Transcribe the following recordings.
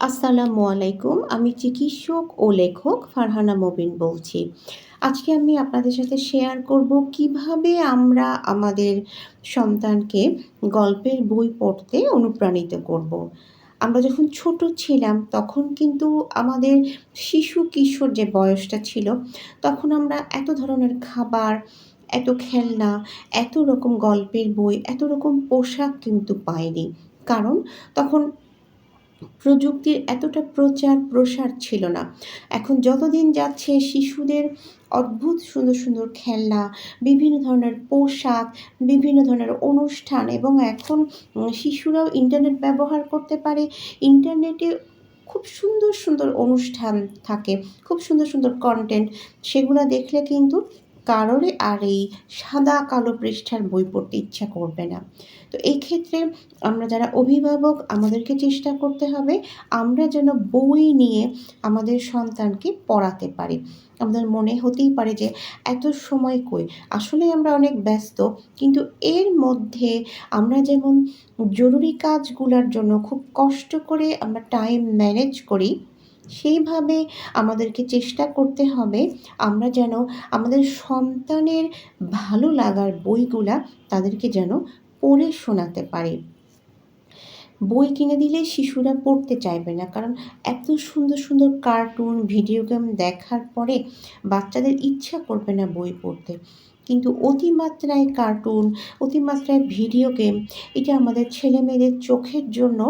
আসসালামু আলাইকুম, আমি চিকিৎসক ও লেখক ফারহানা মবিন বলছি আজকে আমি আপনাদের সাথে শেয়ার করব কীভাবে আমরা আমাদের সন্তানকে গল্পের বই পড়তে অনুপ্রাণিত করব। আমরা যখন ছোট ছিলাম, তখন কিন্তু আমাদের শিশু কিশোর যে বয়সটা ছিল, তখন আমরা এত ধরনের খাবার, এত খেলনা, এত রকম গল্পের বই, এত রকম পোশাক কিন্তু পাইনি কারণ তখন প্রযুক্তির এতটা প্রচার, প্রসার ছিল না। এখন যতদিন যাচ্ছে শিশুদের অদ্ভুত সুন্দর সুন্দর খেলনা, বিভিন্ন ধরনের পোশাক, বিভিন্ন ধরনের অনুষ্ঠান এবং এখন শিশুরাও ইন্টারনেট ব্যবহার করতে পারে। ইন্টারনেটে খুব সুন্দর সুন্দর অনুষ্ঠান থাকে, খুব সুন্দর সুন্দর কন্টেন্ট সেগুলো দেখলে কিন্তু কারোরই আর এই সাদা কালো পৃষ্ঠার বই পড়তে ইচ্ছা করবে না। তো এই ক্ষেত্রে আমরা যারা অভিভাবক, আমাদেরকে চেষ্টা করতে হবে আমরা যেন বই নিয়ে আমাদের সন্তানকে পড়াতে পারি। আমাদের মনে হতেই পারে যে, এত সময় কই? আসলে আমরা অনেক ব্যস্ত, কিন্তু এর মধ্যে আমরা যেমন জরুরি কাজগুলোর জন্য খুব কষ্ট করে আমরা টাইম ম্যানেজ করি সেইভাবে আমাদেরকে চেষ্টা করতে হবে আমরা যেন আমাদের সন্তানের ভালো লাগার বইগুলা তাদেরকে যেন পড়ে শোনাতে পারি। বই কিনে দিলে শিশুরা পড়তে চাইবে না, কারণ এত সুন্দর সুন্দর কার্টুন, ভিডিও গেম দেখার পরে বাচ্চাদের ইচ্ছা করবে না বই পড়তে। কিন্তু অতিমাত্রায় কার্টুন, অতিমাত্রায় ভিডিও গেম, এটা আমাদের ছেলে মেয়েদের চোখের জন্য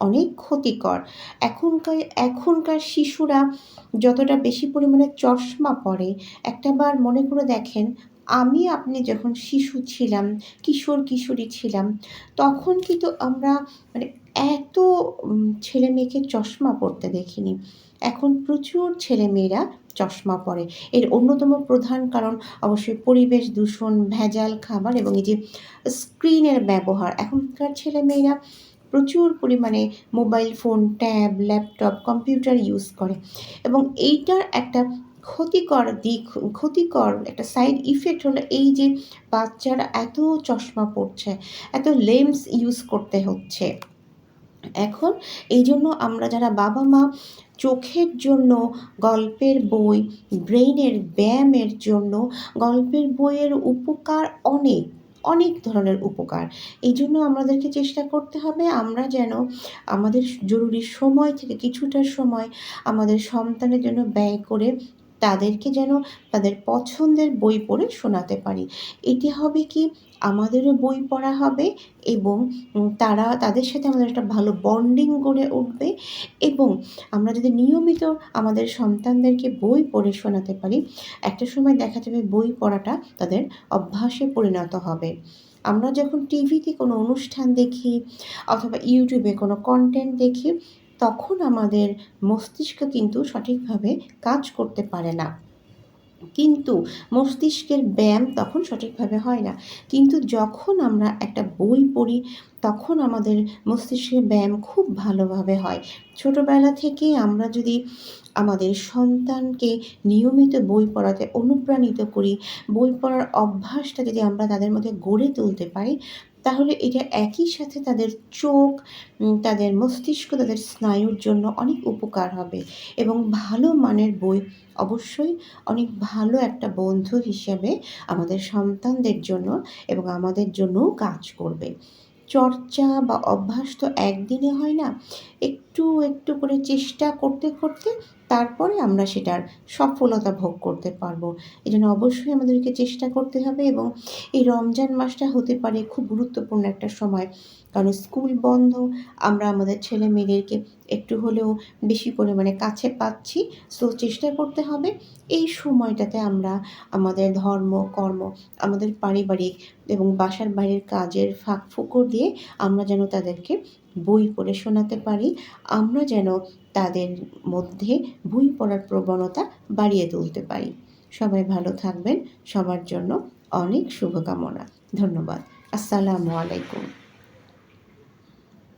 অনেক ক্ষতিকর। এখনকার এখনকার শিশুরা যতটা বেশি পরিমাণে চশমা পরে, একটা বার মনে করে দেখেন, আমি আপনি যখন শিশু ছিলাম, কিশোর, কিশোরী ছিলাম, তখন কিন্তু আমরা মানে এত ছেলে মেয়েকে চশমা পরতে দেখিনি। এখন প্রচুর ছেলে মেয়েরা চশমা পরে। এর অন্যতম প্রধান কারণ অবশ্যই পরিবেশ দূষণ, ভেজাল খাবার এবং এই যে স্ক্রিনের ব্যবহার। এখনকার ছেলে মেয়েরা প্রচুর পরিমাণে mobile phone, tab, laptop, computer use করে। এবং এইটার একটা ক্ষতিকর দিক, ক্ষতিকর একটা সাইড ইফেক্ট হলো এই যে বাচ্চারা এত চশমা পড়ছে, এত লেন্স ইউজ করতে হচ্ছে। এখন এই জন্য আমরা যারা বাবা মা, চোখের জন্য, গল্পের বই ব্রেইনের ব্যায়ামের জন্য, গল্পের বইয়ের উপকার অনেক। অনেক ধরনের উপকার। এই জন্য আমাদেরকে চেষ্টা করতে হবে আমরা যেন আমাদের জরুরি সময় থেকে কিছুটা সময় আমাদের সন্তানের জন্য ব্যয় করে তাদেরকে যেন তাদের পছন্দের বই পড়ে শোনাতে পারি। এটি হবে কি, আমাদেরও বই পড়া হবে এবং তারা তাদের সাথে আমাদের একটা ভালো বন্ডিং গড়ে উঠবে এবং আমরা যদি নিয়মিত আমাদের সন্তানদেরকে বই পড়ে শোনাতে পারি, একটা সময় দেখা যাবে বই পড়াটা তাদের অভ্যাসে পরিণত হবে। আমরা যখন টিভিতে কোনো অনুষ্ঠান দেখি অথবা ইউটিউবে কোনো কন্টেন্ট দেখি তখন আমাদের মস্তিষ্ক কিন্তু সঠিকভাবে কাজ করতে পারে না। কিন্তু মস্তিষ্কের ব্যায়াম তখন সঠিকভাবে হয় না। কিন্তু যখন আমরা একটা বই পড়ি, তখন আমাদের মস্তিষ্কের ব্যায়াম খুব ভালোভাবে হয়। ছোটোবেলা থেকে আমরা যদি আমাদের সন্তানকে নিয়মিত বই পড়াতে অনুপ্রাণিত করি, বই পড়ার অভ্যাসটা যদি আমরা তাদের মধ্যে গড়ে তুলতে পারি তাহলে এটা একই সাথে তাদের চোখ তাদের মস্তিষ্ক, তাদের স্নায়ুর জন্য অনেক উপকার হবে। এবং ভালো মানের বই অবশ্যই অনেক ভালো একটা বন্ধু হিসেবে আমাদের সন্তানদের জন্য এবং আমাদের জন্যও কাজ করবে। চর্চা বা অভ্যাস তো একদিনে হয় না। একটু একটু করে চেষ্টা করতে করতে তারপরে আমরা সেটার সফলতা ভোগ করতে পারব। এই জন্য অবশ্যই আমাদেরকে চেষ্টা করতে হবে এবং এই রমজান মাসটা হতে পারে খুব গুরুত্বপূর্ণ একটা সময়। কারণ স্কুল বন্ধ, আমরা আমাদের ছেলে মেয়েদেরকে একটু হলেও বেশি পরিমাণে কাছে পাচ্ছি। সো চেষ্টা করতে হবে এই সময়টাতে আমরা আমাদের ধর্ম, কর্ম, আমাদের পারিবারিক এবং বাসার বাইরের কাজের ফাঁক ফুকর দিয়ে আমরা যেন তাদেরকে বই পড়ে শোনাতে পারি। আমরা যেন তাদের মধ্যে বই পড়ার প্রবণতা বাড়িয়ে তুলতে পারি। সবাই ভালো থাকবেন। সবার জন্য অনেক শুভকামনা। ধন্যবাদ। আসসালামু আলাইকুম।